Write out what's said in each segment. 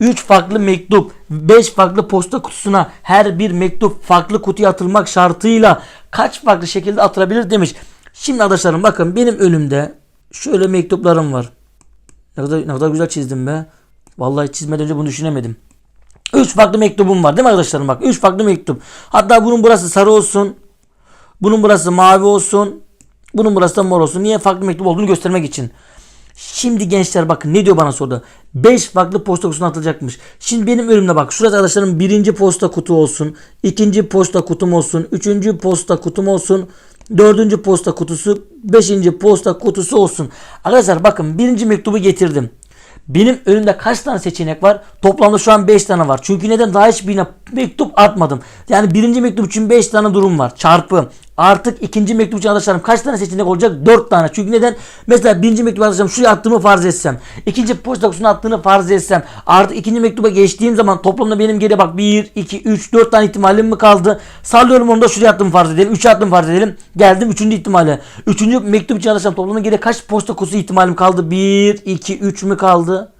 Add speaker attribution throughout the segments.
Speaker 1: 3 farklı mektup 5 farklı posta kutusuna her bir mektup farklı kutuya atılmak şartıyla kaç farklı şekilde atılabilir demiş. Şimdi arkadaşlarım bakın benim önümde şöyle mektuplarım var. Ne kadar, ne kadar güzel çizdim be. Vallahi çizmeden önce bunu düşünemedim. 3 farklı mektubum var değil mi arkadaşlarım bak 3 farklı mektup. Hatta bunun burası sarı olsun. Bunun burası mavi olsun. Bunun burası da mor olsun. Niye farklı mektup olduğunu göstermek için. Şimdi gençler bakın ne diyor bana soruda. 5 farklı posta kutusuna atılacakmış. Şimdi benim önümde bak. Şurası arkadaşlarım birinci posta kutu olsun. ikinci posta kutum olsun. Üçüncü posta kutum olsun. Dördüncü posta kutusu. Beşinci posta kutusu olsun. Arkadaşlar bakın birinci mektubu getirdim. Benim önümde kaç tane seçenek var? Toplamda şu an 5 tane var. Çünkü neden daha hiçbirine mektup atmadım. Yani birinci mektup için 5 tane durum var. Çarpı. Artık ikinci mektup için arkadaşlarım kaç tane seçenek olacak? 4 tane. Çünkü neden? Mesela birinci mektup arkadaşlarım şuraya attığımı farz etsem. ikinci posta kutusuna attığını farz etsem. Artık ikinci mektuba geçtiğim zaman toplamda benim geriye bak 1, 2, 3, 4 tane ihtimalim mi kaldı? Sallıyorum onu da şuraya attığımı farz edelim. 3'e attığımı farz edelim. Geldim 3. ihtimale. 3. mektup için arkadaşlarım toplamda geriye kaç posta kutusu ihtimalim kaldı? 1, 2, 3 mü kaldı?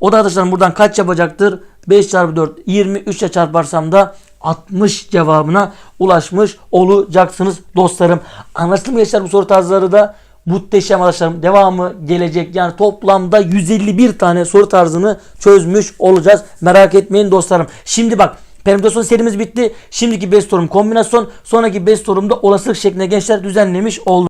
Speaker 1: O da arkadaşlarım buradan kaç yapacaktır? 5 çarpı 4 23 ile çarparsam da 60 cevabına ulaşmış olacaksınız dostlarım. Anlaşıldı mı gençler bu soru tarzları da muhteşem arkadaşlarım. Devamı gelecek. Yani toplamda 151 tane soru tarzını çözmüş olacağız. Merak etmeyin dostlarım. Şimdi bak Permütasyon serimiz bitti. Şimdiki 5 sorum kombinasyon. Sonraki 5 sorumda olasılık şeklinde gençler düzenlemiş oldum.